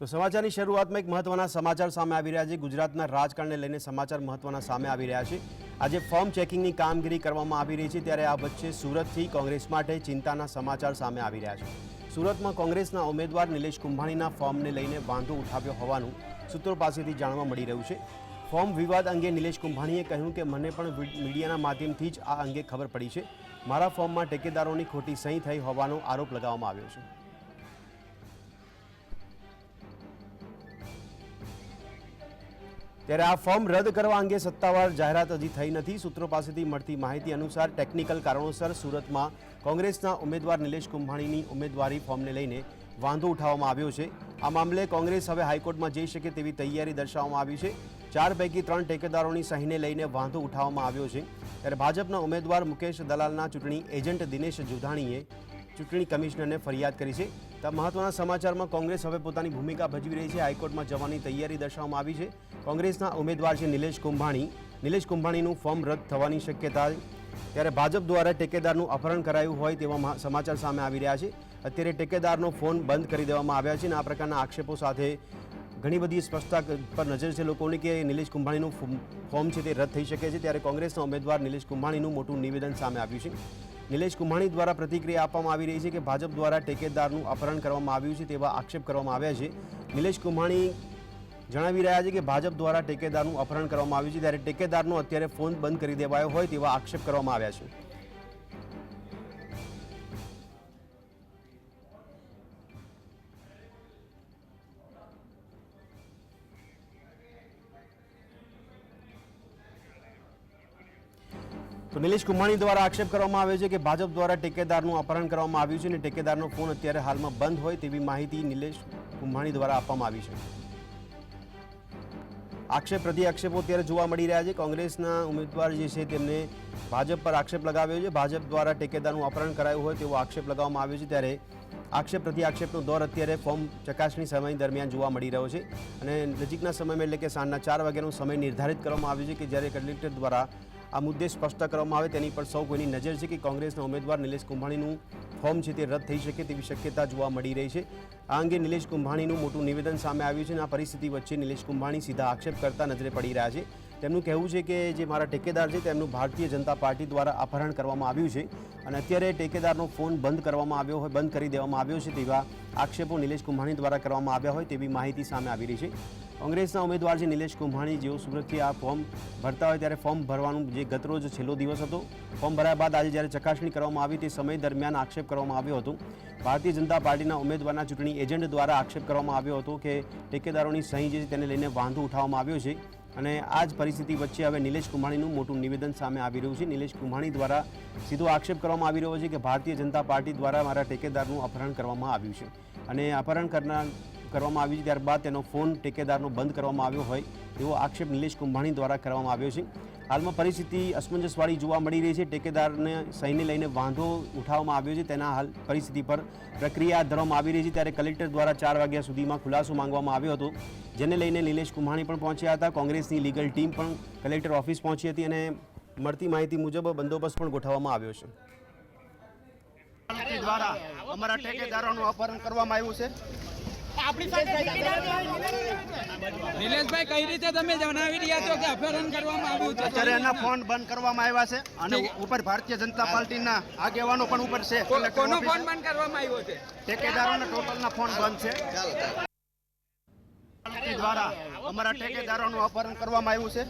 તો સમાચારની શરૂઆતમાં એક મહત્વના સમાચાર સામે આવી રહ્યા છે. ગુજરાતના રાજકારણને લઈને સમાચાર મહત્વના સામે આવી રહ્યા છે. આજે ફોર્મ ચેકિંગની કામગીરી કરવામાં આવી રહી છે, ત્યારે આ વચ્ચે સુરતથી કોંગ્રેસ માટે ચિંતાના સમાચાર સામે આવી રહ્યા છે. સુરતમાં કોંગ્રેસના ઉમેદવાર નિલેશ કુંભાણીના ફોર્મને લઈને વાંધો ઉઠાવ્યો હોવાનું સૂત્રો પાસેથી જાણવા મળી રહ્યું છે. ફોર્મ વિવાદ અંગે નિલેશ કુંભાણીએ કહ્યું કે, મને પણ મીડિયાના માધ્યમથી જ આ અંગે ખબર પડી છે. મારા ફોર્મમાં ટેકેદારોની ખોટી સહી થઈ હોવાનો આરોપ લગાવવામાં આવ્યો છે. ત્યારે આ ફોર્મ રદ કરવા અંગે સત્તાવાર જાહેરાત હજી થઈ નથી. સૂત્રો પાસેથી મળતી માહિતી અનુસાર ટેકનિકલ કારણોસર સુરતમાં કોંગ્રેસના ઉમેદવાર નિલેશ કુંભાણીની ઉમેદવારી ફોર્મને લઈને વાંધો ઉઠાવવામાં આવ્યો છે. આ મામલે કોંગ્રેસ હવે હાઈકોર્ટમાં જઈ શકે તેવી તૈયારી દર્શાવવામાં આવી છે. ચાર પૈકી ત્રણ ટેકેદારોની સહીને લઈને વાંધો ઉઠાવવામાં આવ્યો છે. ત્યારે ભાજપના ઉમેદવાર મુકેશ દલાલના ચૂંટણી એજન્ટ દિનેશ જુધાણીએ ચૂંટણી કમિશનરને ફરિયાદ કરી છે. મહત્વના સમાચારમાં કોંગ્રેસ હવે પોતાની ભૂમિકા ભજવી રહી છે. હાઈકોર્ટમાં જવાની તૈયારી દર્શાવવામાં આવી છે. કોંગ્રેસના ઉમેદવાર છે નિલેશ કુંભાણી. નિલેશ કુંભાણીનું ફોર્મ રદ થવાની શક્યતા ત્યારે ભાજપ દ્વારા ટેકેદારનું અપહરણ કરાયું હોય તેવા સમાચાર સામે આવી રહ્યા છે. અત્યારે ટેકેદારનો ફોન બંધ કરી દેવામાં આવ્યા છે અને આ પ્રકારના આક્ષેપો સાથે ઘણી બધી સ્પષ્ટતા પર નજર છે લોકોની કે નિલેશ કુંભાણીનું ફોર્મ- છે તે રદ થઈ શકે છે. ત્યારે કોંગ્રેસના ઉમેદવાર નિલેશ કુંભાણીનું મોટું નિવેદન સામે આવ્યું છે. નિલેશ કુંભાણી દ્વારા પ્રતિક્રિયા આપવામાં આવી રહી છે કે ભાજપ દ્વારા ટેકેદારનું અપહરણ કરવામાં આવ્યું છે તેવા આક્ષેપ કરવામાં આવ્યા છે. નિલેશ કુંભાણી જણાવી રહ્યા છે કે ભાજપ દ્વારા ટેકેદારનું અપહરણ કરવામાં આવ્યું છે. ત્યારે ટેકેદારનો અત્યારે ફોન બંધ કરી દેવાયો હોય તેવા આક્ષેપ કરવામાં આવ્યા છે. તો નિલેશ કુંભાણી દ્વારા આક્ષેપ કરવામાં આવે છે કે ભાજપ દ્વારા ટેકેદારનું અપહરણ કરવામાં આવ્યું છે અને ટેકેદારનો ફોન અત્યારે હાલમાં બંધ હોય તેવી માહિતી નિલેશ કુંભાણી દ્વારા આપવામાં આવી છે. આક્ષેપ પ્રતિ આક્ષેપો અત્યારે જોવા મળી રહ્યા છે. કોંગ્રેસના ઉમેદવાર જે છે તેમને ભાજપ પર આક્ષેપ લગાવ્યો છે. ભાજપ દ્વારા ટેકેદારનું અપહરણ કરાયું હોય તેવો આક્ષેપ લગાવવામાં આવ્યો છે. ત્યારે આક્ષેપ પ્રતિ આક્ષેપનો દોર અત્યારે ફોર્મ ચકાસણી સમય દરમિયાન જોવા મળી રહ્યો છે. અને નજીકના સમયમાં એટલે કે સાંજના ચાર વાગ્યાનો સમય નિર્ધારિત કરવામાં આવ્યો છે કે જ્યારે કલેક્ટર દ્વારા આ મુદ્દે સ્પષ્ટતા કરવામાં આવે તેની પર સૌ કોઈની નજર છે કે કોંગ્રેસના ઉમેદવાર નિલેશ કુંભાણીનું ફોર્મ છે તે રદ થઈ શકે તેવી શક્યતા જોવા મળી રહી છે. આ અંગે નિલેશ કુંભાણીનું મોટું નિવેદન સામે આવ્યું છે અને આ પરિસ્થિતિ વચ્ચે નિલેશ કુંભાણી સીધા આક્ષેપ કરતા નજરે પડી રહ્યા છે. તેમનું કહેવું છે કે જે મારા ટેકેદાર છે તેમનું ભારતીય જનતા પાર્ટી દ્વારા અપહરણ કરવામાં આવ્યું છે અને અત્યારે ટેકેદારનો ફોન બંધ કરવામાં આવ્યો હોય, બંધ કરી દેવામાં આવ્યો છે તેવા આક્ષેપો નિલેશ કુંભાણી દ્વારા કરવામાં આવ્યા હોય તેવી માહિતી સામે આવી રહી છે. કોંગ્રેસના ઉમેદવાર છે નિલેશ કુંભાણી. જેઓ સુરતથી આ ફોર્મ ભરતા હોય ત્યારે ફોર્મ ભરવાનું જે ગતરોજ છેલ્લો દિવસ હતો, ફોર્મ ભર્યા બાદ આજે જ્યારે ચકાસણી કરવામાં આવી તે સમય દરમિયાન આક્ષેપ કરવામાં આવ્યો હતો. ભારતીય જનતા પાર્ટીના ઉમેદવારના ચૂંટણી એજન્ટ દ્વારા આક્ષેપ કરવામાં આવ્યો હતો કે ટેકેદારોની સહી જે છે તેને લઈને વાંધો ઉઠાવવામાં આવ્યો છે અને આ જ પરિસ્થિતિ વચ્ચે હવે નિલેશ કુંભાણીનું મોટું નિવેદન સામે આવી રહ્યું છે. નિલેશ કુંભાણી દ્વારા સીધો આક્ષેપ કરવામાં આવી રહ્યો છે કે ભારતીય જનતા પાર્ટી દ્વારા મારા ટેકેદારનું અપહરણ કરવામાં આવ્યું છે અને અપહરણ કરનાર કરવામાં આવી છે, ત્યારબાદ તેનો ફોન ટેકેદારનો બંધ કરવામાં આવ્યો હોય એવો આક્ષેપ નિલેશ કુંભાણી દ્વારા કરવામાં આવ્યો છે. હાલમાં પરિસ્થિતિ અસમંજસવાળી જોવા મળી રહી છે. ટેકેદારને સહીને લઈને વાંધો ઉઠાવવામાં આવ્યો છે. તેના હાલ પરિસ્થિતિ પર પ્રક્રિયા ધરવામાં આવી રહી છે. ત્યારે કલેક્ટર દ્વારા ચાર વાગ્યા સુધીમાં ખુલાસો માંગવામાં આવ્યો હતો, જેને લઈને નિલેશ કુંભાણી પણ પહોંચ્યા હતા. કોંગ્રેસની લીગલ ટીમ પણ કલેક્ટર ઓફિસ પહોંચી હતી અને મળતી માહિતી મુજબ બંદોબસ્ત પણ ગોઠવવામાં આવ્યો છે. દ્વારા અમારા ઠેકેદારોનું અપહરણ કરવામાં આવ્યું છે. નિલેશભાઈ કઈ રીતે તમે જણાવી રહ્યા છો કે અપહરણ કરવામાં આવ્યું છે? અત્યારે એના ફોન બંધ કરવામાં આવ્યા છે અને ઉપર ભારતીય જનતા પાર્ટીના આગેવાનો પણ ઉપર છે. કોનો. ફોન બંધ કરવામાં આવ્યો છે? ઠેકેદારોના ટોટલના ફોન બંધ છે. દ્વારા અમારા ઠેકેદારોનું અપહરણ કરવામાં આવ્યું છે.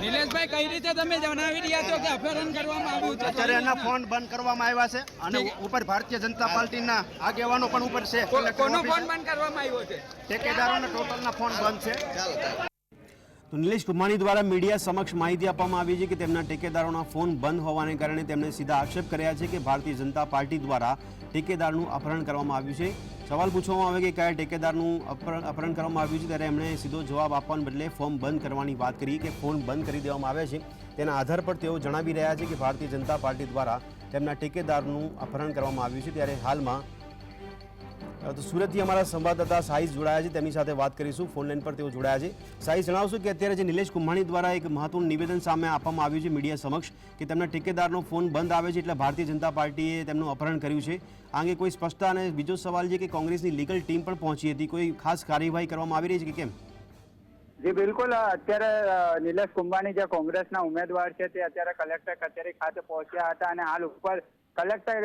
નિલેશભાઈ કઈ રીતે તમે જણાવી રહ્યા છો કે અપહરણ કરવામાં આવ્યું છે? અત્યારે એના ફોન બંધ કરવામાં આવ્યા છે અને ઉપર ભારતીય જનતા પાર્ટીના આગેવાનો પણ ઉપર છે. કોનો ફોન બંધ કરવામાં આવ્યો છે? ઠેકેદારોના ટોટલના ફોન બંધ છે. તો નિલેશ કુંભાણી દ્વારા મીડિયા સમક્ષ માહિતી આપવામાં આવી છે કે તેમના ટેકેદારોના ફોન બંધ હોવાને કારણે તેમણે સીધા આક્ષેપ કર્યા છે કે ભારતીય જનતા પાર્ટી દ્વારા ટેકેદારનું અપહરણ કરવામાં આવ્યું છે. સવાલ પૂછવામાં આવે કે કયા ટેકેદારનું અપહરણ કરવામાં આવ્યું છે, ત્યારે એમણે સીધો જવાબ આપવાને બદલે ફોર્મ બંધ કરવાની વાત કરી કે ફોન બંધ કરી દેવામાં આવે છે. તેના આધાર પર તેઓ જણાવી રહ્યા છે કે ભારતીય જનતા પાર્ટી દ્વારા તેમના ટેકેદારનું અપહરણ કરવામાં આવ્યું છે. ત્યારે હાલમાં તો સુરતથી અમારા સંવાદદાતા સાઈઝ જોડાયા છે. તેમની સાથે વાત કરીશું. ફોન લાઈન પર તેઓ જોડાયા છે. સાઈઝ જણાવશો કે અત્યારે જે નિલેશ કુંભાણી દ્વારા એક મહત્વનું નિવેદન સામે આપવામાં આવ્યું છે મીડિયા સમક્ષ કે તેમના ઠેકેદારનો ફોન બંધ આવે છે એટલે ભારતીય જનતા પાર્ટીએ તેમનું અપહરણ કર્યું છે. આ અંગે કોઈ સ્પષ્ટતા અને બીજો સવાલ છે કે કોંગ્રેસની લીગલ ટીમ પણ પહોંચી હતી. કોઈ ખાસ કાર્યવાહી કરવામાં આવી રહી છે કે કેમ? જી, બિલકુલ. અત્યારે નિલેશ કુંભાણી જે કોંગ્રેસના ઉમેદવાર છે તે અત્યારે કલેક્ટર કચેરી ખાતે પહોંચ્યા હતા અને હાલ ઉપર કલેક્ટર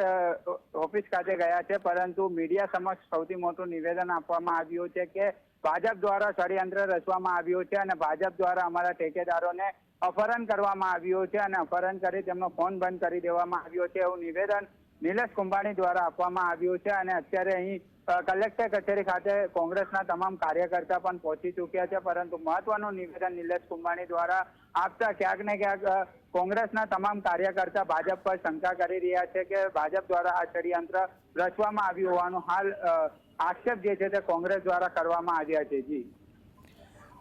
ઓફિસ ખાતે ગયા છે, પરંતુ મીડિયા સમક્ષ સૌથી મોટું નિવેદન આપવામાં આવ્યું છે કે ભાજપ દ્વારા ષડયંત્ર રચવામાં આવ્યું છે અને ભાજપ દ્વારા અમારા ઠેકેદારોને અપહરણ કરવામાં આવ્યું છે અને અપહરણ કરી તેમનો ફોન બંધ કરી દેવામાં આવ્યો છે એવું નિવેદન નિલેશ કુંભાણી દ્વારા આપવામાં આવ્યું છે અને અત્યારે અહીં કલેક્ટર કચેરી ખાતે કોંગ્રેસના તમામ કાર્યકર્તા પણ પહોંચી ચૂક્યા છે, પરંતુ મહત્વનું નિવેદન નિલેશ કુંભાણી દ્વારા આપતા ક્યાંક ને ક્યાંક કોંગ્રેસના તમામ કાર્યકર્તા ભાજપ પર શંકા કરી રહ્યા છે કે ભાજપ દ્વારા આ ષડયંત્ર રચવામાં આવ્યું હોવાનું હાલ આક્ષેપ જે છે તે કોંગ્રેસ દ્વારા કરવામાં આવ્યા છે. જી.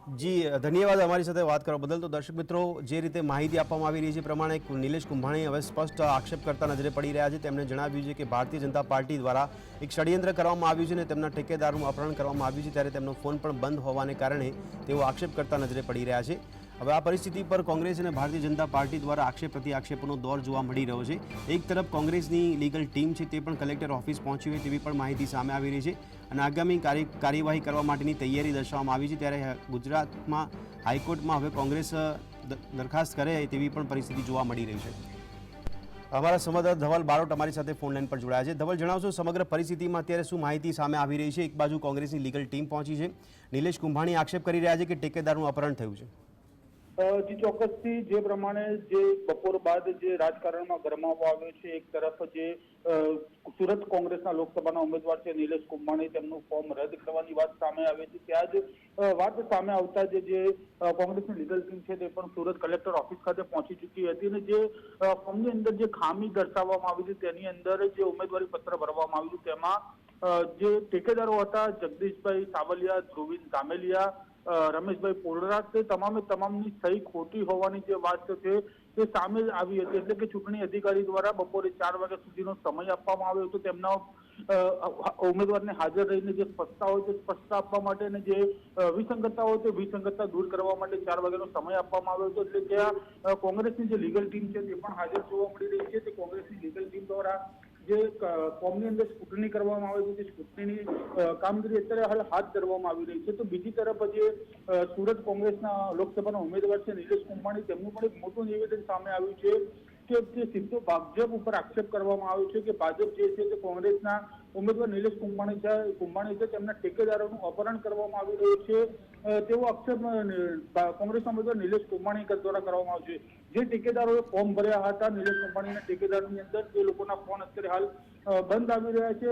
જી, ધન્યવાદ અમારી સાથે વાત કરવા બદલ. તો દર્શક મિત્રો, જે રીતે માહિતી આપવામાં આવી રહી છે પ્રમાણે નિલેશ કુંભાણી હવે સ્પષ્ટ આક્ષેપ કરતા નજરે પડી રહ્યા છે. તેમણે જણાવ્યું છે કે ભારતીય જનતા પાર્ટી દ્વારા એક ષડયંત્ર કરવામાં આવ્યું છે અને તેમના ઠેકેદારનું અપહરણ કરવામાં આવ્યું છે, ત્યારે તેમનો ફોન પણ બંધ હોવાને કારણે તેઓ આક્ષેપ કરતા નજરે પડી રહ્યા છે. હવે આ પરિસ્થિતિ પર કોંગ્રેસ અને ભારતીય જનતા પાર્ટી દ્વારા આક્ષેપ પ્રતિ આક્ષેપોનો દોર જોવા મળી રહ્યો છે. એક તરફ કોંગ્રેસની લીગલ ટીમ છે તે પણ કલેક્ટર ઓફિસ પહોંચી હોય તેવી પણ માહિતી સામે આવી રહી છે અને આગામી કાર્ય કાર્યવાહી કરવા માટેની તૈયારી દર્શાવવામાં આવી છે. ત્યારે ગુજરાતમાં હાઈકોર્ટમાં હવે કોંગ્રેસ દરખાસ્ત કરે તેવી પણ પરિસ્થિતિ જોવા મળી રહી છે. અમારા સંવાદદાતા ધવલ બારોટ અમારી સાથે ફોન લાઈન પર જોડાયા છે. ધવલ, જણાવશો સમગ્ર પરિસ્થિતિમાં અત્યારે શું માહિતી સામે આવી રહી છે? એક બાજુ કોંગ્રેસની લીગલ ટીમ પહોંચી છે. નિલેશ કુંભાણી આક્ષેપ કરી રહ્યા છે કે ટેકેદારનું અપહરણ થયું છે. જી ચોક્કસથી જે પ્રમાણે જે બપોર બાદ જે રાજકારણમાં ગરમાવો આવ્યો છે, એક તરફ જે સુરત કોંગ્રેસના લોકસભાના ઉમેદવાર છે નિલેશ કુંભાણી, તેમનું ફોર્મ રદ કરવાની વાત સામે આવે છે ત્યાં જ વાત સામે આવતા જે જે કોંગ્રેસની લીગલ ટીમ છે તે પણ સુરત કલેક્ટર ઓફિસ ખાતે પહોંચી ચૂકી હતી અને જે ફોર્મની અંદર જે ખામી દર્શાવવામાં આવી છે તેની અંદર જે ઉમેદવારી પત્ર ભરવામાં આવ્યું. તેમાં જે ઠેકેદારો હતા જગદીશભાઈ સાવલિયા, ધ્રુવિન ધામેલિયા રમેશભાઈ પોલરાજ તમામે તમામની સહી ખોટી હોવાની જે વાત છે તે સામે આવી હતી. એટલે કે ચૂંટણી અધિકારી દ્વારા બપોરે ચાર વાગ્યા સુધીનો સમય આપવામાં આવ્યો હતો. તેમના ઉમેદવારને હાજર રહીને જે સ્પષ્ટતા હોય તે સ્પષ્ટતા આપવા માટે અને જે વિસંગતતા હોય તે વિસંગતતા દૂર કરવા માટે ચાર વાગ્યાનો સમય આપવામાં આવ્યો હતો. એટલે ત્યાં કોંગ્રેસની જે લીગલ ટીમ છે તે પણ હાજર જોવા મળી રહી છે. તે કોંગ્રેસની લીગલ ટીમ દ્વારા જે ક- ફોર્મની અંદર સ્કૂટની કરવામાં આવે છે સ્કૂટનીની કામગીરી અત્યારે હાલ હાથ ધરવામાં આવી રહી છે. તો બીજી તરફ જે સુરત કોંગ્રેસના લોકસભાના ઉમેદવાર છે નિલેશ કુંભાણી, તેમનું પણ એક મોટું નિવેદન સામે આવ્યું છે કે જે સીધો ભાજપ ઉપર આક્ષેપ કરવામાં આવ્યો છે કે ભાજપ જે છે તે કોંગ્રેસના ઉમેદવાર નિલેશ કુંભાણી છે કુંભાણી છે, તેમના ટેકેદારોનું અપહરણ કરવામાં આવી રહ્યું છે. તેવો આક્ષેપ કોંગ્રેસના ઉમેદવાર નિલેશ કુંભાણી દ્વારા કરવામાં આવ્યો છે. જે ટેકેદારોએ ફોર્મ ભર્યા હતા, નિલેશ અંબાણીના ટેકેદારની અંદર તે લોકોના ફોન અત્યારે હાલ બંધ આવી રહ્યા છે.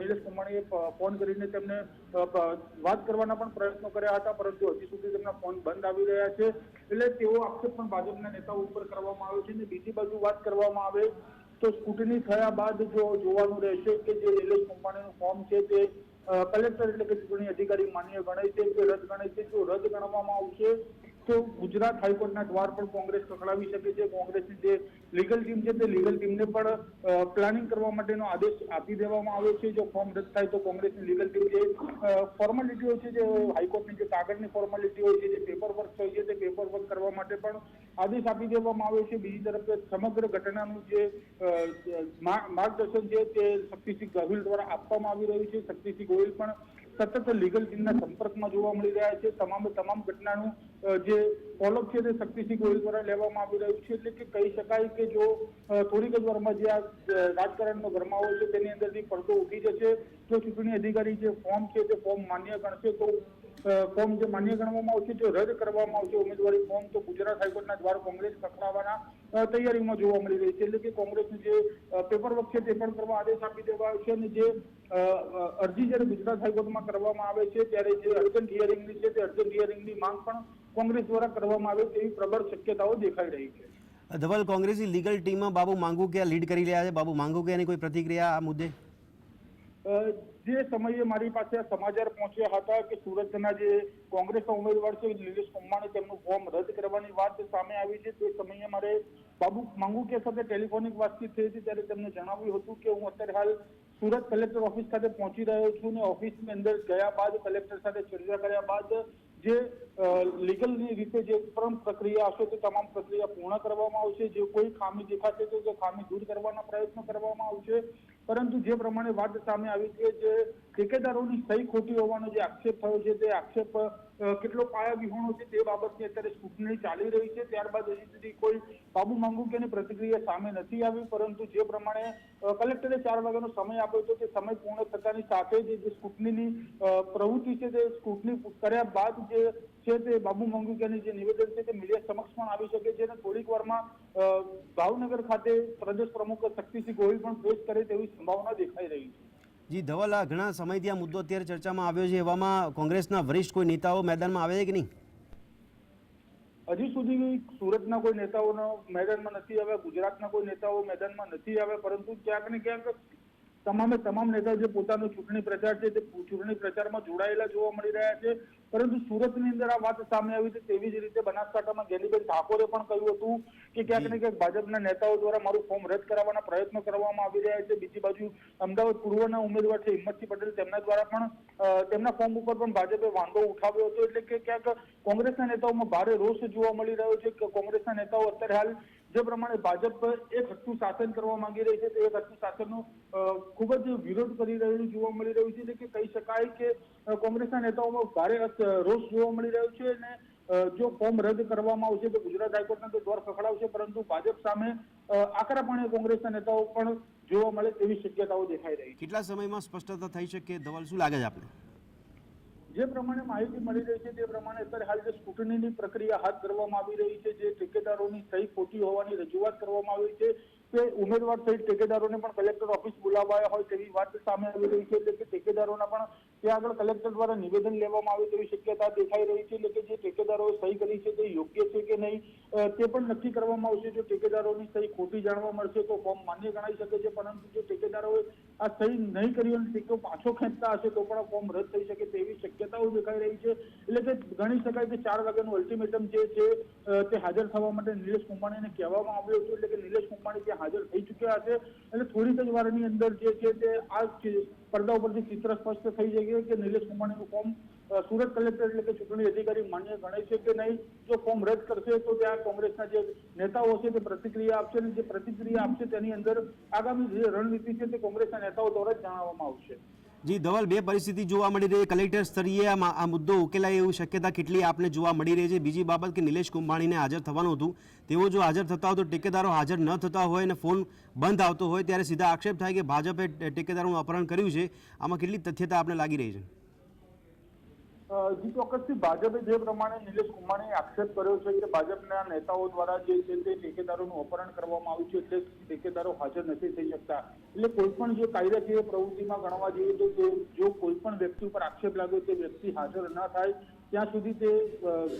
નિલેશ અંબાણીએ ફોન કરીને તેમને વાત કરવાના પણ પ્રયત્નો કર્યા હતા, પરંતુ હજી સુધી તેમના ફોન બંધ આવી રહ્યા છે. એટલે તેવો આક્ષેપ પણ ભાજપના નેતાઓ ઉપર કરવામાં આવ્યો છે અને બીજી બાજુ વાત કરવામાં આવે તો સ્કૂટની થયા બાદ જો જોવાનું રહેશે કે જે નિલેશ અંબાણીનું ફોર્મ છે તે કલેક્ટર એટલે કે ચૂંટણી અધિકારી માન્ય ગણાય છે કે રદ ગણાય છે? જો રદ ગણવામાં આવશે તો ગુજરાત હાઈકોર્ટના દ્વાર પણ કોંગ્રેસ ખખડાવી શકે છે. કોંગ્રેસની જે લીગલ ટીમ છે તે લીગલ ટીમને પણ પ્લાનિંગ કરવા માટેનો આદેશ આપી દેવામાં આવ્યો છે. જો ફોર્મ રદ થાય તો કોંગ્રેસની લીગલ ટીમ જે ફોર્માલિટીઓ છે જે, હાઈકોર્ટની જે કાગળની ફોર્માલિટી હોય છે, જે પેપર વર્ક હોય છે તે પેપર વર્ક કરવા માટે પણ આદેશ આપી દેવામાં આવ્યો છે. બીજી તરફ સમગ્ર ઘટનાનું જે માર્ગદર્શન છે તે શક્તિસિંહ ગોહિલ દ્વારા આપવામાં આવી રહ્યું છે. શક્તિસિંહ ગોહિલ પણ સતત લીગલ ટીમના સંપર્કમાં જોવા મળી રહ્યા છે. તમામે તમામ ઘટનાનું જે ફોલોઅપ છે તે શક્તિસિંહ ગોહિલ દ્વારા લેવામાં આવી રહ્યું છે. એટલે કે કહી શકાય કે જો થોડીક જ વારમાં જે આ રાજકારણનો ગરમાવો છે તેની અંદરથી પડતો ઉઠી જશે. જો ચૂંટણી અધિકારી જે ફોર્મ છે તે ફોર્મ માન્ય ગણશે તો ફોર્મ જે માન્ય ગણવામાં આવશે જે રદ કરવામાં આવશે. ઉમેદવારી ફોર્મ તો ગુજરાત હાઈકોર્ટના દ્વારા કોંગ્રેસ ખખડાવવાના તૈયારીમાં જોવા મળી રહી છે. એટલે કે કોંગ્રેસનું જે પેપર વર્ક છે તે પણ કરવા આદેશ આપી દેવા છે અને જે અરજી જ્યારે ગુજરાત હાઈકોર્ટમાં કરવામાં આવે છે ત્યારે જે અર્જન્ટ હિયરિંગની છે તે અર્જન્ટ હિયરિંગની માંગ પણ કોંગ્રેસ દ્વારા કરવામાં આવે તેવી પ્રબળ શક્યતાઓ દેખાઈ રહી છે. ધવલ કોંગ્રેસની લીગલ ટીમમાં બાબુ માંગુ ક્યાં લીડ કરી રહ્યા છે. બાબુ માંગુ ક્યાંની કોઈ પ્રતિક્રિયા આ મુદ્દે? જે સમયે મારી પાસે સમાચાર પહોંચ્યા હતા કે સુરતના જે કોંગ્રેસના ઉમેદવાર છે, નિલેશ કુંભાણી તેમનું ફોર્મ રદ કરવાની વાત સામે આવી છે. તે સમયે મારે બાબુ માંગુકિયા સાથે ટેલિફોનિક વાતચીત થઈ હતી ત્યારે તેમને જણાવ્યું હતું કે હું અત્યારે હાલ સુરત કલેક્ટર ઓફિસ ખાતે પહોંચી રહ્યો છું ને ઓફિસની અંદર ગયા બાદ કલેક્ટર સાથે ચર્ચા કર્યા બાદ જે લીગલની રીતે જે પણ પ્રક્રિયા હશે તે તમામ પ્રક્રિયા પૂર્ણ કરવામાં આવશે. જે કોઈ ખામી દેખાશે તો તે ખામી દૂર કરવાના પ્રયત્નો કરવામાં આવશે. પરંતુ જે પ્રમાણે વાત સામે આવી છે જે ઠેકેદારોની સહી ખોટી હોવાનો જે આક્ષેપ થયો છે, તે આક્ષેપ કેટલો પાયા વિહોણો છે તે બાબતની અત્યારે સ્કૂટની ચાલી રહી છે. ત્યારબાદ હજી સુધી કોઈ બાબુ માંગુકિયાની પ્રતિક્રિયા સામે નથી આવી, પરંતુ જે પ્રમાણે કલેક્ટરે ચાર વાગ્યાનો સમય આપ્યો હતો, તે સમય પૂર્ણ થતાની સાથે જ જે સ્કૂટનીની પ્રવૃત્તિ છે તે સ્કૂટની કર્યા બાદ જે છે તે બાબુ માંગુકિયાની જે નિવેદન છે તે મીડિયા સમક્ષ પણ આવી શકે છે અને થોડીક વારમાં ભાવનગર ખાતે પ્રદેશ પ્રમુખ શક્તિસિંહ ગોહિલ પણ પેશ કરે તેવી સંભાવના દેખાઈ રહી છે. જી ધવલ આ ઘણા સમયથી આ મુદ્દો અત્યારે ચર્ચામાં આવ્યો છે. એવામાં કોંગ્રેસના વરિષ્ઠ કોઈ નેતાઓ મેદાનમાં આવે છે કે નહીં? હજી સુધી સુરતના કોઈ નેતાઓનો મેદાનમાં નથી આવ્યા, ગુજરાતના કોઈ નેતાઓ મેદાનમાં નથી આવ્યા, પરંતુ ક્યાંક ને ક્યાંક તમામે તમામ નેતાઓ જે પોતાનો ચૂંટણી પ્રચાર છે તે ચૂંટણી પ્રચારમાં જોડાયેલા જોવા મળી રહ્યા છે. પરંતુ સુરતની અંદર આ વાત સામે આવી છે તેવી જ રીતે બનાસકાંઠામાં ગેનીબેન ઠાકોરે પણ કહ્યું હતું કે ક્યાંક ને ક્યાંક ભાજપના નેતાઓ દ્વારા મારું ફોર્મ રદ કરાવવાના પ્રયત્નો કરવામાં આવી રહ્યા છે. બીજી બાજુ અમદાવાદ પૂર્વના ઉમેદવાર છે હિંમતસિંહ પટેલ તેમના દ્વારા પણ તેમના ફોર્મ ઉપર પણ ભાજપે વાંધો ઉઠાવ્યો હતો. એટલે કે ક્યાંક કોંગ્રેસના નેતાઓમાં ભારે રોષ જોવા મળી રહ્યો છે. કે કોંગ્રેસના નેતાઓ અત્યારે હાલ જે પ્રમાણે ભાજપ એક હસ્તું શાસન કરવા માંગી રહી છે, તે એક હસ્તું શાસનનો ખૂબ જ વિરોધ કરી રહ્યું, જોવા મળી રહ્યું છે કે કહી શકાય કે કોંગ્રેસના નેતાઓમાં ભારે રોષ જોવા મળી રહ્યો છે અને જો ફોર્મ રદ કરવામાં આવશે તો ગુજરાત હાઈકોર્ટના તો દ્વાર ખખડાવશે, પરંતુ ભાજપ સામે આકરાપણે કોંગ્રેસના નેતાઓ પણ જોવા મળે તેવી શક્યતાઓ દેખાઈ રહી છે. કેટલા સમયમાં સ્પષ્ટતા થઈ શકે? ધવલ શું લાગે છે આપણે જે પ્રમાણે માહિતી મળી રહી છે, તે પ્રમાણે અત્યારે હાલ જે સ્કૂટનીની પ્રક્રિયા હાથ ધરવામાં આવી રહી છે, જે ઠેકેદારોની સહી ખોટી હોવાની રજૂઆત કરવામાં આવી છે તે ઉમેદવાર સહિત ઠેકેદારોને પણ કલેક્ટર ઓફિસ બોલાવાયા હોય તેવી વાત સામે આવી રહી છે. એટલે કે ઠેકેદારોના પણ ત્યાં આગળ કલેક્ટર દ્વારા નિવેદન લેવામાં આવે તેવી શક્યતા દેખાઈ રહી છે. એટલે કે જે ટેકેદારોએ સહી કરી છે તે યોગ્ય છે કે નહીં તે પણ નક્કી કરવામાં આવશે. જો ટેકેદારોની સહી ખોટી જાણવા મળશે તો ફોર્મ માન્ય ગણાઈ શકે છે. પરંતુ જો ટેકેદારોએ આ સહી નહીં કરી અને ઠેકો પાછો ખેંચતા હશે તો પણ ફોર્મ રદ થઈ શકે તેવી શક્યતાઓ દેખાઈ રહી છે. એટલે કે ગણી શકાય કે ચાર વાગ્યાનું અલ્ટિમેટમ જે છે તે હાજર થવા માટે નિલેશ કુંભાણીને કહેવામાં આવ્યું હતું. એટલે કે નિલેશ કુંભાણી ત્યાં હાજર થઈ ચૂક્યા હશે એટલે થોડીક જ વારની અંદર જે છે તે આ પડદા ઉપરથી ચિત્ર સ્પષ્ટ થઈ જાય કે નિલેશ કુંભાણીનું ફોર્મ સુરત કલેક્ટર એટલે કે ચૂંટણી અધિકારી માન્ય ગણાય છે કે નહીં? જો ફોર્મ રદ કરશે તો ત્યાં કોંગ્રેસના જે નેતાઓ છે તે પ્રતિક્રિયા આપશે અને જે પ્રતિક્રિયા આપશે તેની અંદર આગામી જે રણનીતિ છે તે કોંગ્રેસના નેતાઓ દ્વારા જ જણાવવામાં આવશે. જી, ધવલ, બે પરિસ્થિતિ જોવા મળી રહી. કલેક્ટર સ્તરીય આ મુદ્દો ઉકેલાય એવું શક્યતા કેટલી આપને જોવા મળી રહી છે? બીજી બાબત કે નિલેશ કુંભાણીને હાજર થવાનું હતું. તેઓ જો હાજર થતા હોય તો ટેકેદારો હાજર ન થતા હોય અને ફોન બંધ આવતો હોય, ત્યારે સીધા આક્ષેપ થાય કે ભાજપે ટેકેદારોનું અપહરણ કર્યું છે. આમાં કેટલી તથ્યતા આપને લાગી રહી છે? જી ચોક્કસથી ભાજપે જે પ્રમાણે નિલેશ કુમારે આક્ષેપ કર્યો છે કે ભાજપના નેતાઓ દ્વારા જે છે તે ઠેકેદારોનું અપહરણ કરવામાં આવ્યું છે એટલે ઠેકેદારો હાજર નથી થઈ શકતા. એટલે કોઈ પણ જે કાયદાકીય પ્રવૃત્તિમાં ગણવા જઈએ તો જો કોઈ પણ વ્યક્તિ ઉપર આક્ષેપ લાગે તે વ્યક્તિ હાજર ન થાય, ત્યાં સુધી તે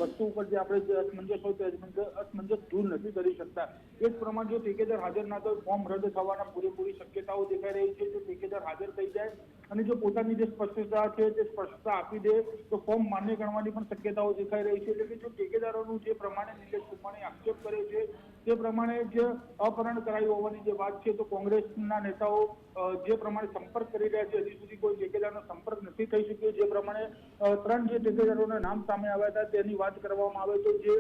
વસ્તુ ઉપર જે આપણે જે અસમંજસ હોય તે અસમંજસ દૂર નથી કરી શકતા. એ જ પ્રમાણે જો ઠેકેદાર હાજર ના થાય, ફોર્મ રદ થવાના પૂરેપૂરી શક્યતાઓ દેખાઈ રહી છે જો ઠેકેદાર હાજર થઈ જાય અને જો પોતાની જે સ્પષ્ટતા છે તે સ્પષ્ટતા આપી દે, તો ફોર્મ માન્ય ગણવાની પણ શક્યતાઓ દેખાઈ રહી છે. એટલે કે જો ઠેકેદારોનું જે પ્રમાણે નિલેશ કુમારે આક્ષેપ કર્યો છે, તે પ્રમાણે જે અપહરણ કરાયું હોવાની જે વાત છે, તો કોંગ્રેસના નેતાઓ જે પ્રમાણે સંપર્ક કરી રહ્યા છે, હજી સુધી કોઈ ઠેકેદારનો સંપર્ક નથી થઈ શક્યો. જે પ્રમાણે ત્રણ જે ઠેકેદારોના નામ સામે આવ્યા હતા, તેની વાત કરવામાં આવે તો જે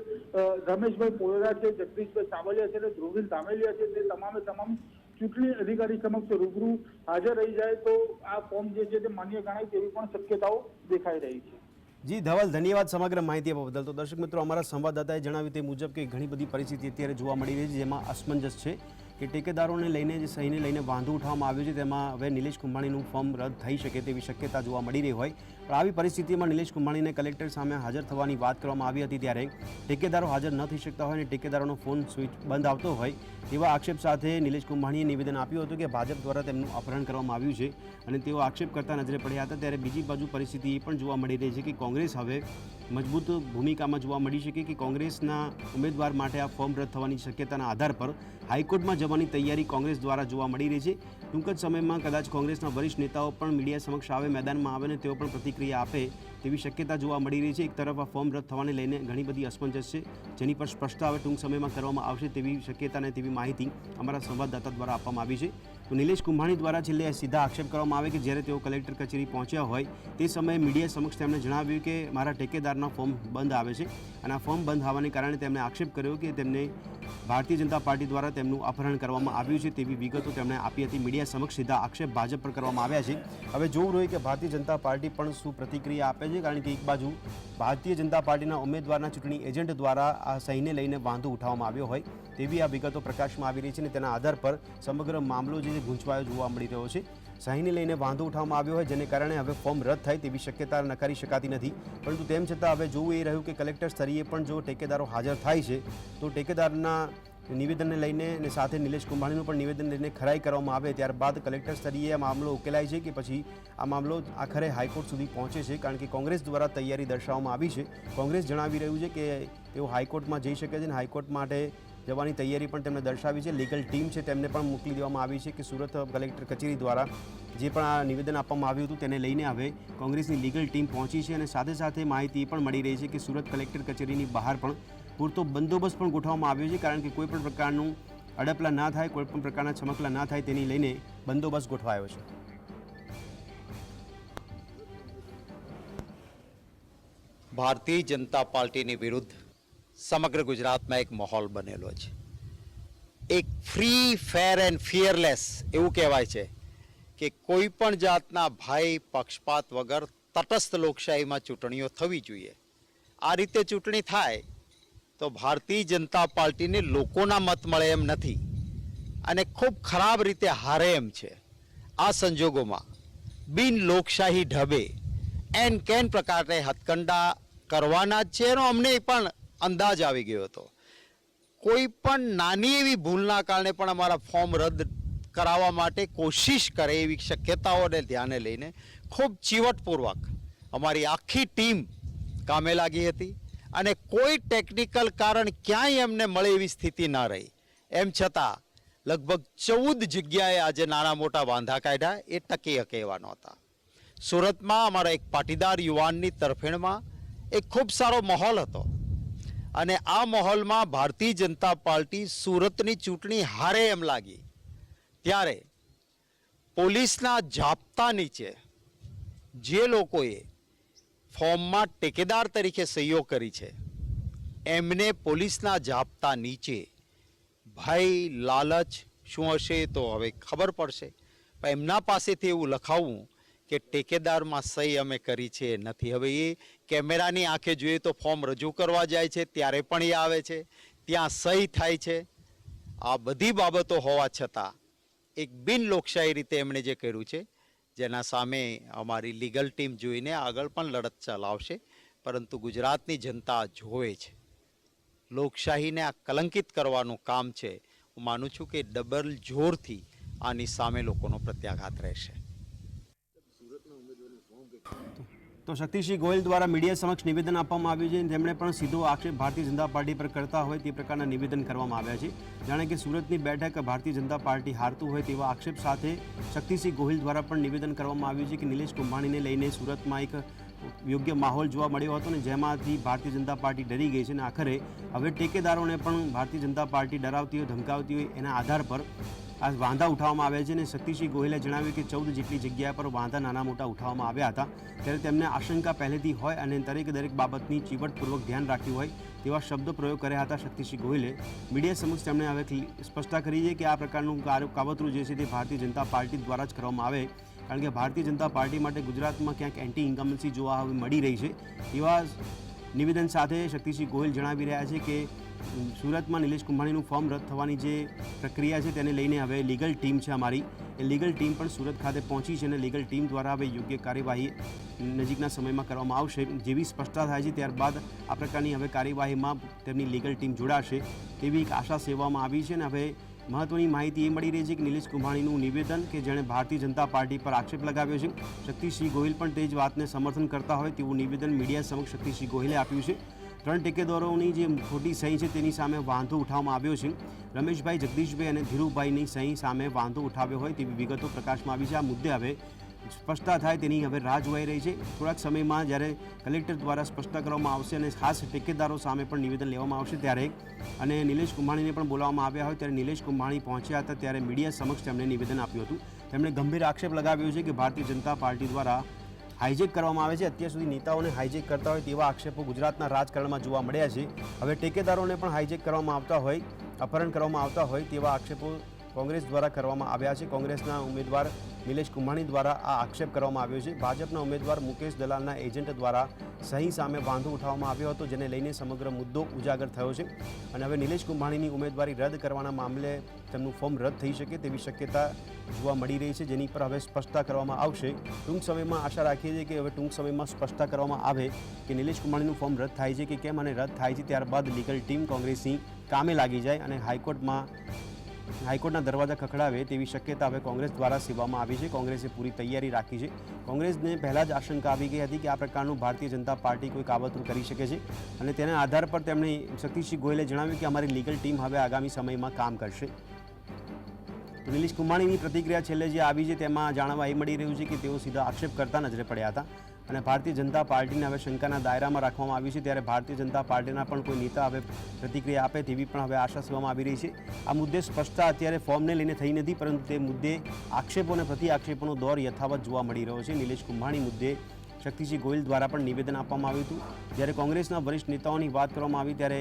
રમેશભાઈ પોયરા છે, જગદીશભાઈ સાવલિયા છે અને ધ્રુવીલ ધામેલિયા છે, તે તમામે તમામ ચૂંટણી અધિકારી સમક્ષ રૂબરૂ હાજર રહી જાય તો આ ફોર્મ જે છે તે માન્ય ગણાય તેવી પણ શક્યતાઓ દેખાઈ રહી છે. જી, ધવલ, ધન્યવાદ સમગ્ર માહિતી આપવા બદલ. તો દર્શક મિત્રો, અમારા સંવાદદાતાએ જણાવ્યું તે મુજબ કે ઘણી બધી પરિસ્થિતિ અત્યારે જોવા મળી રહી છે, જેમાં અસમંજસ છે કે ટેકેદારોને લઈને જે સહીને લઈને વાંધો ઉઠાવવામાં આવ્યો છે, તેમાં હવે નિલેશ કુંભાણીનું ફોર્મ રદ થઈ શકે તેવી શક્યતા જોવા મળી રહી હોય. આવી પરિસ્થિતિમાં નિલેશ કુંભાણીને કલેક્ટર સામે હાજર થવાની વાત કરવામાં આવી હતી ત્યારે ઠેકેદારો હાજર ન થઈ શકતા હોય અને ઠેકેદારોનો ફોન સ્વિચ બંધ આવતો હોય તેવા આક્ષેપ સાથે નિલેશ કુંભાણીએ નિવેદન આપ્યું હતું કે ભાજપ દ્વારા તેમનું અપહરણ કરવામાં આવ્યું છે અને તેઓ આક્ષેપ કરતા નજરે પડ્યા હતા. ત્યારે બીજી બાજુ પરિસ્થિતિ એ પણ જોવા મળી રહી છે કે કોંગ્રેસ હવે મજબૂત ભૂમિકામાં જોવા મળી શકે કે કોંગ્રેસના ઉમેદવાર માટે આ ફોર્મ રદ થવાની શક્યતાના આધાર પર હાઈકોર્ટમાં જવાની તૈયારી કોંગ્રેસ દ્વારા જોવા મળી રહી છે. ટૂંક જ સમયમાં કદાચ કોંગ્રેસના વરિષ્ઠ નેતાઓ પણ મીડિયા સમક્ષ આવે, મેદાનમાં આવે અને તેઓ પણ પ્રતિક્રિયા આપે તેવી શક્યતા જોવા મળી રહી છે. એક તરફ આ ફોર્મ રદ થવાને લઈને ઘણી બધી અસમંજસ છે, જેની પર સ્પષ્ટતા હવે ટૂંક સમયમાં કરવામાં આવશે તેવી શક્યતા અને તેવી માહિતી અમારા સંવાદદાતા દ્વારા આપવામાં આવી છે. તો નિલેશ કુંભાણી દ્વારા છેલ્લે સીધા આક્ષેપ કરવામાં આવે કે જ્યારે તેઓ કલેક્ટર કચેરી પહોંચ્યા હોય, તે સમયે મીડિયા સમક્ષ તેમણે જણાવ્યું કે મારા ટેકેદારના ફોર્મ બંધ આવે છે અને આ ફોર્મ બંધ આવવાને કારણે તેમણે આક્ષેપ કર્યો કે તેમને ભારતીય જનતા પાર્ટી દ્વારા તેમનું અપહરણ કરવામાં આવ્યું છે તેવી વિગતો તેમણે આપી હતી. મીડિયા સમક્ષ સીધા આક્ષેપ ભાજપ પર કરવામાં આવ્યા છે. હવે જોવું રહ્યું કે ભારતીય જનતા પાર્ટી પણ શું પ્રતિક્રિયા આપે છે, કારણ કે એક બાજુ ભારતીય જનતા પાર્ટીના ઉમેદવારના ચૂંટણી એજન્ટ દ્વારા આ સહીને લઈને વાંધો ઉઠાવવામાં આવ્યો હોય તેવી આ વિગતો પ્રકાશમાં આવી રહી છે અને તેના આધાર પર સમગ્ર મામલો જે ગૂંચવાયો જોવા મળી રહ્યો છે. સહીને લઈને વાંધો ઉઠાવવામાં આવ્યો હોય, જેને કારણે હવે ફોર્મ રદ થાય તેવી શક્યતા નકારી શકાતી નથી. પરંતુ તેમ છતાં હવે જોવું એ રહ્યું કે કલેક્ટર સ્તરીય પણ જો ટેકેદારો હાજર થાય છે, તો ટેકેદારના નિવેદનને લઈને અને સાથે નિલેશ કુંભાણીનું પણ નિવેદન લઈને ખરાઈ કરવામાં આવે ત્યારબાદ કલેક્ટર સ્તરીય આ મામલો ઉકેલાય છે કે પછી આ મામલો આખરે હાઈકોર્ટ સુધી પહોંચે છે, કારણ કે કોંગ્રેસ દ્વારા તૈયારી દર્શાવવામાં આવી છે. કોંગ્રેસ જણાવી રહ્યું છે કે તેઓ હાઈકોર્ટમાં જઈ શકે છે અને હાઈકોર્ટ માટે જવાની તૈયારી પણ તેમણે દર્શાવી છે. લીગલ ટીમ છે, તેમને પણ મોકલી દેવામાં આવી છે કે સુરત કલેક્ટર કચેરી દ્વારા જે પણ આ નિવેદન આપવામાં આવ્યું હતું તેને લઈને હવે કોંગ્રેસની લીગલ ટીમ પહોંચી છે અને સાથે સાથે માહિતી પણ મળી રહી છે કે સુરત કલેક્ટર કચેરીની બહાર પણ પૂરતો બંદોબસ્ત પણ ગોઠવવામાં આવ્યો છે. કારણ કે કોઈપણ પ્રકારનું અડપલા ના થાય કોઈપણ પ્રકારના ચમકલા ના થાય તેની લઈને બંદોબસ્ત ગોઠવાયો છે. ભારતીય જનતા પાર્ટીની વિરુદ્ધ સમગ્ર ગુજરાતમાં એક માહોલ બનેલો છે. એક ફ્રી ફેર એન્ડ ફિયરલેસ એવું કહેવાય છે કે કોઈ પણ જાતના ભાઈ પક્ષપાત વગર તટસ્થ લોકશાહીમાં ચૂંટણીઓ થવી જોઈએ. આ રીતે ચૂંટણી થાય તો ભારતીય જનતા પાર્ટીને લોકોના મત મળે એમ નથી અને ખૂબ ખરાબ રીતે હારે એમ છે. આ સંજોગોમાં બિન લોકશાહી ઢબે એન કેન પ્રકારે હથકંડા કરવાના જ છે. એનો અમને પણ અંદાજ આવી ગયો હતો. કોઈ પણ નાની એવી ભૂલના કારણે પણ અમારા ફોર્મ રદ કરાવવા માટે કોશિશ કરે એવી શક્યતાઓને ધ્યાને લઈને ખૂબ ચીવટપૂર્વક અમારી આખી ટીમ કામે લાગી હતી અને કોઈ ટેકનિકલ કારણ ક્યાંય એમને મળે એવી સ્થિતિ ના રહી. એમ છતાં લગભગ ચૌદ જગ્યાએ આજે નાના મોટા વાંધા કાઢ્યા એ ટકી શકે એવા નહોતા. સુરતમાં અમારા એક પાટીદાર યુવાનની તરફેણમાં એક ખૂબ સારો માહોલ હતો. અને આ માહોલમાં ભારતીય જનતા પાર્ટી સુરતની ચૂંટણી હારે એમ લાગી. ત્યારે પોલીસના જાપતા નીચે જે લોકોએ ફોર્મમાં ટેકેદાર તરીકે સહીઓ કરી છે, એમને પોલીસના જાપતા નીચે. ભય લાલચ, શું હશે તો હવે ખબર પડશે. પણ એમના પાસેથી એવું લખાવવું કે ટેકેદારમાં સહી અમે કરી છે, નથી. હવે એ કેમેરાની આંખે જોઈએ તો ફોર્મ રજૂ કરવા જાય છે, ત્યારે પણ એ આવે છે. ત્યાં સહી થાય છે. આ બધી બાબતો હોવા છતાં એક બિન લોકશાહી રીતે એમણે જે કર્યું છે, જેના સામે અમારી લીગલ ટીમ જોઈને આગળ પણ લડત ચલાવશે, પરંતુ ગુજરાતની જનતા જોવે છે. લોકશાહીને આ કલંકિત કરવાનું કામ છે. હું માનું છું કે ડબલ જોરથી આની સામે લોકોનો પ્રત્યાઘાત રહેશે. તો શક્તિસિંહ ગોયલ દ્વારા મીડિયા સમક્ષ નિવેદન આપવામાં આવ્યું છે તેમણે પણ સીધો આક્ષેપ ભારતીય જનતા પાર્ટી પર કરતા હોય તે પ્રકારના નિવેદન કરવામાં આવ્યા છે. જાણે કે સુરતની બેઠક ભારતીય જનતા પાર્ટી હારતું હોય તેવા આક્ષેપ સાથે શક્તિસિંહ ગોહિલ દ્વારા પણ નિવેદન કરવામાં આવ્યું છે કે નિલેશ કુંભાણીને લઈને સુરતમાં એક યોગ્ય માહોલ જોવા મળ્યો હતો ને જેમાંથી ભારતીય જનતા પાર્ટી ડરી ગઈ છે અને આખરે હવે ટેકેદારોને પણ ભારતીય જનતા પાર્ટી ડરાવતી હોય, ધમકાવતી હોય એના આધાર પર આ વાંધા ઉઠાવવામાં આવ્યા છે અને શક્તિસિંહ ગોહિલે જણાવ્યું કે ચૌદ જેટલી જગ્યા પર વાંધા નાના મોટા ઉઠાવવામાં આવ્યા હતા. ત્યારે તેમને આશંકા પહેલેથી હોય અને દરેક દરેક બાબતની ચીવટપૂર્વક ધ્યાન રાખ્યું હોય તેવા શબ્દ પ્રયોગ કર્યા હતા શક્તિસિંહ ગોહિલે. મીડિયા સમક્ષ તેમણે હવે સ્પષ્ટતા કરી છે કે આ પ્રકારનું કાવતરું જે છે તે ભારતીય જનતા પાર્ટી દ્વારા જ કરવામાં આવે. કારણ કે ભારતીય જનતા પાર્ટી માટે ગુજરાતમાં ક્યાંક એન્ટી ઇન્કમ્બન્સી જોવા હવે મળી રહી છે. એવા નિવેદન સાથે શક્તિસિંહ ગોહિલ જણાવી રહ્યા છે કે સુરતમાં નિલેશ કુંભાણીનું ફોર્મ રદ થવાની જે પ્રક્રિયા છે તેને લઈને હવે લીગલ ટીમ છે અમારી. એ લીગલ ટીમ પણ સુરત ખાતે પહોંચી છે અને લીગલ ટીમ દ્વારા હવે યોગ્ય કાર્યવાહી નજીકના સમયમાં કરવામાં આવશે. જેવી સ્પષ્ટતા થાય છે ત્યારબાદ આ પ્રકારની હવે કાર્યવાહીમાં તેમની લીગલ ટીમ જોડાશે તેવી એક આશા સેવવામાં આવી છે અને હવે મહત્વની માહિતી એ મળી રહી છે કે નિલેશ કુંભાણીનું નિવેદન કે જેણે ભારતીય જનતા પાર્ટી પર આક્ષેપ લગાવ્યો છે. શક્તિસિંહ ગોહિલ પણ તે જ વાતને સમર્થન કરતા હોય તેવું નિવેદન મીડિયા સમક્ષ શક્તિસિંહ ગોહિલે આપ્યું છે. ત્રણ ટેકેદારોની જે ખોટી સહી છે તેની સામે વાંધો ઉઠાવવામાં આવ્યો છે. રમેશભાઈ, જગદીશભાઈ અને ધીરુભાઈની સહી સામે વાંધો ઉઠાવ્યો હોય તેવી વિગતો પ્રકાશમાં આવી છે. આ મુદ્દે હવે સ્પષ્ટતા થાય તેની હવે રાહ જોવાઈ રહી છે. થોડાક સમયમાં જ્યારે કલેક્ટર દ્વારા સ્પષ્ટતા કરવામાં આવશે અને ખાસ ઠેકેદારો સામે પણ નિવેદન લેવામાં આવશે ત્યારે અને નિલેશ કુંભાણીને પણ બોલાવવામાં આવ્યા હોય ત્યારે નિલેશ કુંભાણી પહોંચ્યા હતા ત્યારે મીડિયા સમક્ષ તેમણે નિવેદન આપ્યું હતું. તેમણે ગંભીર આક્ષેપ લગાવ્યો છે કે ભારતીય જનતા પાર્ટી દ્વારા હાઇજેક કરવામાં આવે છે. અત્યાર સુધી નેતાઓને હાઇજેક કરતા હોય તેવા આક્ષેપો ગુજરાતના રાજકારણમાં જોવા મળ્યા છે. હવે ટેકેદારોને પણ હાઇજેક કરવામાં આવતા હોય, અપહરણ કરવામાં આવતા હોય તેવા આક્ષેપો કોંગ્રેસ દ્વારા કરવામાં આવ્યા છે. કોંગ્રેસના ઉમેદવાર નિલેશ કુંભાણી દ્વારા આ આક્ષેપ કરવામાં આવ્યો છે. ભાજપના ઉમેદવાર મુકેશ દલાલના એજન્ટ દ્વારા સહી સામે વાંધો ઉઠાવવામાં આવ્યો હતો, જેને લઈને સમગ્ર મુદ્દો ઉજાગર થયો છે. અને હવે નિલેશ કુંભાણીની ઉમેદવારી રદ કરવાના મામલે તેમનું ફોર્મ રદ થઈ શકે તેવી શક્યતા જોવા મળી રહી છે, જેની પર હવે સ્પષ્ટતા કરવામાં આવશે. ટૂંક સમયમાં આશા રાખીએ છીએ કે હવે ટૂંક સમયમાં સ્પષ્ટતા કરવામાં આવે કે નિલેશ કુંભાણીનું ફોર્મ રદ થાય છે કે કેમ અને રદ થાય છે, ત્યારબાદ લીગલ ટીમ કોંગ્રેસની કામે લાગી જાય અને હાઈકોર્ટમાં હાઈકોર્ટના દરવાજા ખખડાવે તેવી શક્યતા હવે કોંગ્રેસ દ્વારા સેવામાં આવી છે. કોંગ્રેસે પૂરી તૈયારી રાખી છે. કોંગ્રેસને પહેલાં જ આશંકા આવી ગઈ હતી કે આ પ્રકારનું ભારતીય જનતા પાર્ટી કોઈ કાવતરું કરી શકે છે અને તેના આધાર પર તેમણે શક્તિસિંહ ગોયલે જણાવ્યું કે અમારી લીગલ ટીમ હવે આગામી સમયમાં કામ કરશે. નિલેશ કુમાણીની પ્રતિક્રિયા છેલ્લે જે આવી છે તેમાં જાણવા એ મળી રહ્યું છે કે તેઓ સીધા આક્ષેપ કરતા નજરે પડ્યા હતા. અને ભારતીય જનતા પાર્ટીને હવે શંકાના દાયરામાં રાખવામાં આવી છે. ત્યારે ભારતીય જનતા પાર્ટીના પણ કોઈ નેતા હવે પ્રતિક્રિયા આપે તેવી પણ હવે આશા સેવામાં આવી રહી છે. આ મુદ્દે સ્પષ્ટતા અત્યારે ફોર્મને લઈને થઈ નથી, પરંતુ તે મુદ્દે આક્ષેપો અને પ્રતિ આક્ષેપોનો દોર યથાવત જોવા મળી રહ્યો છે. નિલેશ કુંભાણી મુદ્દે શક્તિસિંહ ગોયલ દ્વારા પણ નિવેદન આપવામાં આવ્યું હતું. જ્યારે કોંગ્રેસના વરિષ્ઠ નેતાઓની વાત કરવામાં આવી, ત્યારે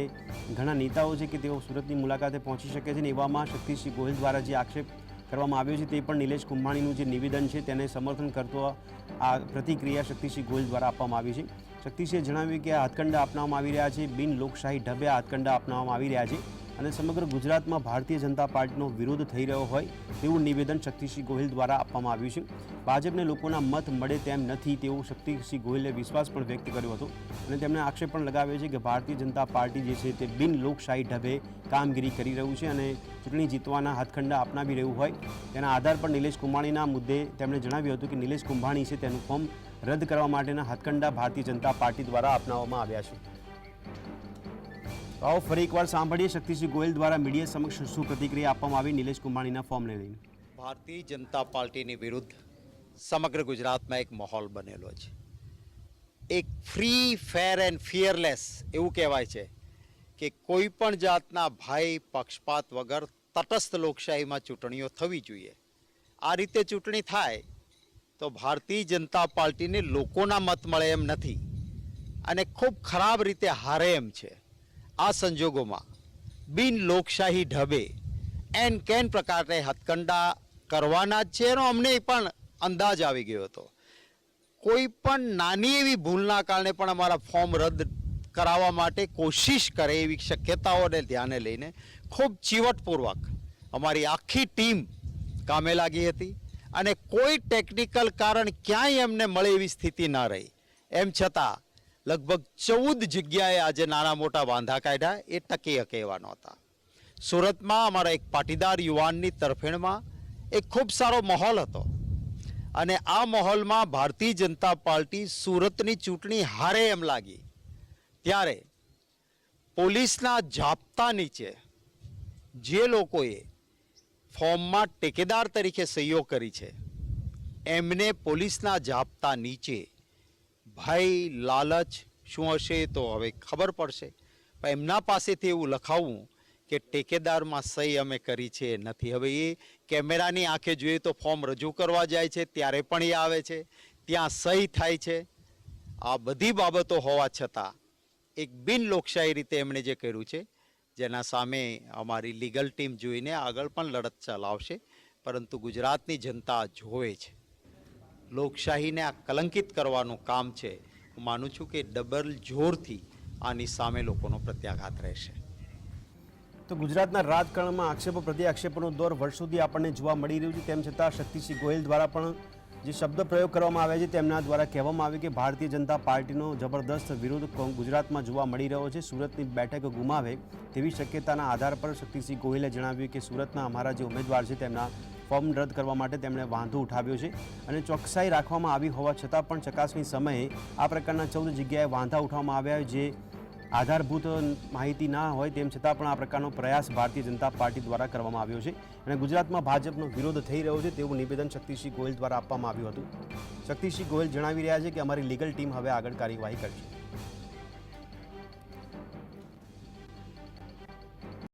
ઘણા નેતાઓ છે કે તેઓ સુરતની મુલાકાતે પહોંચી શકે છે ને એવામાં શક્તિસિંહ ગોયલ દ્વારા જે આક્ષેપ કરવામાં આવ્યો છે તે પણ નિલેશ કુંભાણીનું જે નિવેદન છે તેને સમર્થન કરતો આ પ્રતિક્રિયા શક્તિસિંહ ગોયલ દ્વારા આપવામાં આવી છે. શક્તિસિંહે જણાવ્યું કે આ હાથકંડા અપનાવવામાં આવી રહ્યા છે. બિન લોકશાહી ઢબે આ હાથકંડા અપનાવવામાં આવી રહ્યા છે. અને સમગ્ર ગુજરાતમાં ભારતીય જનતા પાર્ટીનો વિરોધ થઈ રહ્યો હોય તેવું નિવેદન શક્તિસિંહ ગોહિલ દ્વારા આપવામાં આવ્યું છે. ભાજપને લોકોના મત મળે તેમ નથી તેવું શક્તિસિંહ ગોહિલે વિશ્વાસ પણ વ્યક્ત કર્યો હતો અને તેમણે આક્ષેપ પણ લગાવ્યો છે કે ભારતીય જનતા પાર્ટી જે છે તે બિન લોકશાહી ઢબે કામગીરી કરી રહ્યું છે અને ચૂંટણી જીતવાના હાથખંડા અપનાવી રહ્યું હોય તેના આધાર પર નિલેશ કુંભાણીના મુદ્દે તેમણે જણાવ્યું હતું કે નિલેશ કુંભાણી છે તેનું ફોર્મ રદ કરવા માટેના હાથકંડા ભારતીય જનતા પાર્ટી દ્વારા અપનાવવામાં આવ્યા છે. આવો ફરી એકવાર સાંભળીએ શક્તિસિંહ ગોયલ દ્વારા મીડિયા સમક્ષ શું પ્રતિક્રિયા આપવામાં આવી, નિલેશ કુંભાણીના ફોર્મને લઈને. ભારતીય જનતા પાર્ટીની વિરુદ્ધ સમગ્ર ગુજરાતમાં એક માહોલ બનેલો છે. એક ફ્રી ફેર એન્ડ ફિયરલેસ એવું કહેવાય છે કે કોઈ પણ જાતના ભાઈ, પક્ષપાત વગર તટસ્થ લોકશાહીમાં ચૂંટણીઓ થવી જોઈએ. આ રીતે ચૂંટણી થાય તો ભારતીય જનતા પાર્ટીને લોકોના મત મળે એમ નથી અને ખૂબ ખરાબ રીતે હારે એમ છે. આ સંજોગોમાં બિન લોકશાહી ઢબે એન કેન પ્રકારે હથકંડા કરવાના જ છે. એનો અમને પણ અંદાજ આવી ગયો હતો. કોઈ પણ નાની એવી ભૂલના કારણે પણ અમારા ફોર્મ રદ કરાવવા માટે કોશિશ કરે એવી શક્યતાઓને ધ્યાને લઈને ખૂબ ચીવટપૂર્વક અમારી આખી ટીમ કામે લાગી હતી અને કોઈ ટેકનિકલ કારણ ક્યાંય એમને મળે એવી સ્થિતિ ના રહી. એમ છતાં લગભગ ચૌદ જગ્યાએ આજે નાના મોટા વાંધા કાઢ્યા, એ ટકી શકે એવા નહોતા સુરતમાં અમારા એક પાટીદાર યુવાનની તરફેણમાં એક ખૂબ સારો માહોલ હતો. અને આ માહોલમાં ભારતીય જનતા પાર્ટી સુરતની ચૂંટણી હારે એમ લાગી. ત્યારે પોલીસના જાપતા નીચે જે લોકોએ ફોર્મમાં ટેકેદાર તરીકે સહીઓ કરી છે, એમને પોલીસના ઝાપતા નીચે ભય લાલચ, શું હશે તો હવે ખબર પડશે. પણ એમના પાસેથી એવું લખાવવું કે ટેકેદારમાં સહી અમે કરી છે, નથી. હવે એ કેમેરાની આંખે જોઈએ તો ફોર્મ રજૂ કરવા જાય છે, ત્યારે પણ એ આવે છે. ત્યાં સહી થાય છે. આ બધી બાબતો હોવા છતાં એક બિન લોકશાહી રીતે એમણે જે કર્યું છે, જેના સામે અમારી લીગલ ટીમ જોઈને આગળ પણ લડત ચલાવશે, પરંતુ ગુજરાતની જનતા જોવે છે. લોકશાહીને આ કલંકિત કરવાનું કામ છે, હું માનું છું કે ડબલ જોરથી આની સામે લોકોનો પ્રત્યાઘાત રહેશે. તો ગુજરાતના રાજકારણમાં આક્ષેપો, પ્રત્યાક્ષેપોનો દોર દોર સુધી આપણને જોવા મળી રહ્યું છે. તેમ છતાં શક્તિસિંહ ગોયલ દ્વારા પણ જે શબ્દ પ્રયોગ કરવામાં આવ્યા છે, તેમના દ્વારા કહેવામાં આવ્યું કે ભારતીય જનતા પાર્ટીનો જબરદસ્ત વિરોધ ગુજરાતમાં જોવા મળી રહ્યો છે. સુરતની બેઠક ગુમાવે તેવી શક્યતાના આધાર પર શક્તિસિંહ ગોહિલે જણાવ્યું કે સુરતના અમારા જે ઉમેદવાર છે, તેમના ફોર્મ રદ કરવા માટે તેમણે વાંધો ઉઠાવ્યો છે અને ચોકસાઈ રાખવામાં આવી હોવા છતાં પણ ચકાસણી સમયે આ પ્રકારના ચૌદ જગ્યાએ વાંધા ઉઠાવવામાં આવ્યા જે આધારભૂત માહિતી ના હોય તેમ છતાં પણ આ પ્રકારનો પ્રયાસ ભારતીય જનતા પાર્ટી દ્વારા કરવામાં આવ્યો છે અને ગુજરાતમાં ભાજપનો વિરોધ થઈ રહ્યો છે તેવું નિવેદન શક્તિસિંહ ગોયલ દ્વારા આપવામાં આવ્યું હતું. શક્તિસિંહ ગોયલ જણાવી રહ્યા છે કે અમારી લીગલ ટીમ હવે આગળ કાર્યવાહી કરશે.